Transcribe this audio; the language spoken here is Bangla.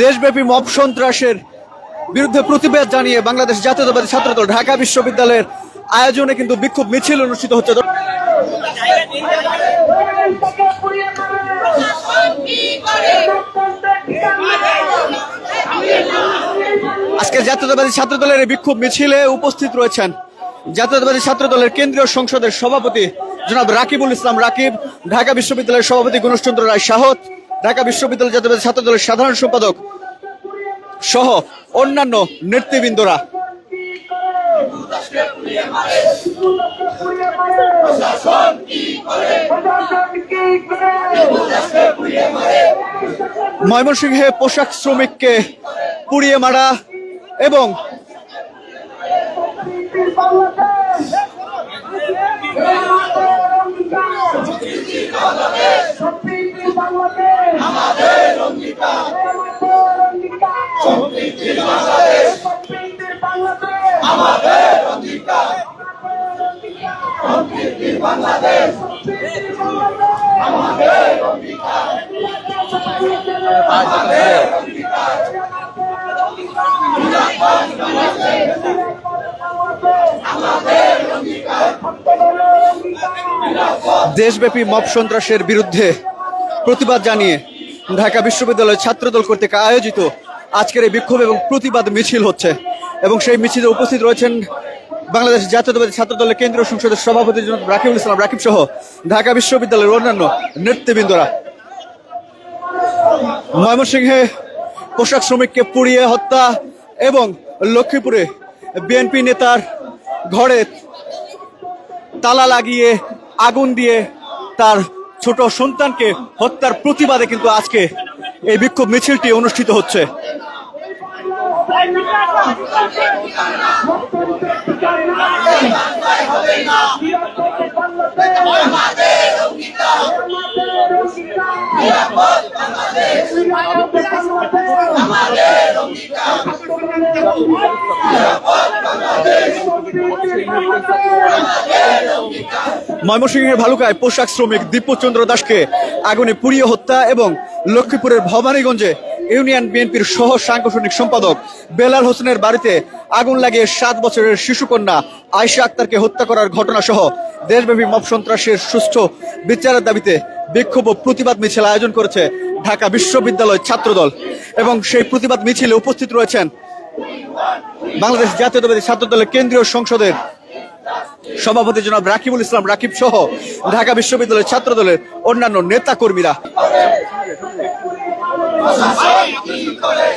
দেশব্যাপী মব সন্ত্রাসের বিরুদ্ধে প্রতিবাদ জানিয়ে বাংলাদেশ জাতীয়তাবাদী ছাত্রদল ঢাকা বিশ্ববিদ্যালয়ের আয়োজনে কিন্তু বিক্ষোভ মিছিল অনুষ্ঠিত হচ্ছে। আজকে জাতীয়তাবাদী ছাত্রদলের এই বিক্ষোভ মিছিলে উপস্থিত রয়েছেন জাতীয়তাবাদী ছাত্রদলের কেন্দ্রীয় সংসদের সভাপতি জনাব রাকিবুল ইসলাম রাকিব, ঢাকা বিশ্ববিদ্যালয়ের সভাপতি গণেশচন্দ্র রায় শাহত ঢাকা বিশ্ববিদ্যালয় জাতীয়তাবাদী ছাত্রদলের সাধারণ সম্পাদক সহ অন্যান্য নেতৃবৃন্দরা। ময়মনসিংহে পোশাক শ্রমিককে পুড়িয়ে মারা এবং দেশব্যাপী মব সন্ত্রাসের বিরুদ্ধে প্রতিবাদ জানিয়ে ঢাকা বিশ্ববিদ্যালয় ছাত্রদল কর্তৃক আয়োজিত আজকের এই বিক্ষোভ এবং প্রতিবাদ মিছিল হচ্ছে। এবং সেই মিছিলে উপস্থিত রয়েছেন বাংলাদেশ জাতীয়তাবাদী ছাত্রদলের কেন্দ্রীয় সংসদের সভাপতি রাকিবুল ইসলাম। রাকিব সহ ঢাকা বিশ্ববিদ্যালয়ের অন্যান্য নেতৃবৃন্দরা। ময়মনসিংহে পোশাক শ্রমিককে পুড়িয়ে হত্যা এবং লক্ষ্মীপুরে বিএনপি নেতার ঘরে তালা লাগিয়ে আগুন দিয়ে তার ছোট সন্তানকে হত্যার প্রতিবাদে কিন্তু আজকে এই বিক্ষোভ মিছিলটি অনুষ্ঠিত হচ্ছে। ময়মনসিংহের ভালুকায় পোশাক শ্রমিক দীপচন্দ্র দাসকে আগুনে পুড়িয়ে হত্যা এবং লক্ষ্মীপুরের ভবানীগঞ্জে ইউনিয়ন বিএনপির সহ সাংগঠনিক সম্পাদক বেলাল হোসেনের বাড়িতে আগুন লাগিয়ে সাত বছরের শিশুকন্যা আয়শা আক্তারকে হত্যা করার ঘটনা সহ দেশব্যাপী মব সন্ত্রাসের সুষ্ঠু বিচারের দাবিতে বিক্ষোভ ও প্রতিবাদ মিছিল আয়োজন করেছে ঢাকা বিশ্ববিদ্যালয় ছাত্রদল এবং সেই প্রতিবাদ মিছিলে উপস্থিত রয়েছেন বাংলাদেশ জাতীয়তাবাদী ছাত্রদলের কেন্দ্রীয় সংসদের সভাপতি জনাব রাকিবুল ইসলাম রাকিব সহ ঢাকা বিশ্ববিদ্যালয়ের ছাত্র দলের অন্যান্য নেতা কর্মীরা Masasayang ikot ay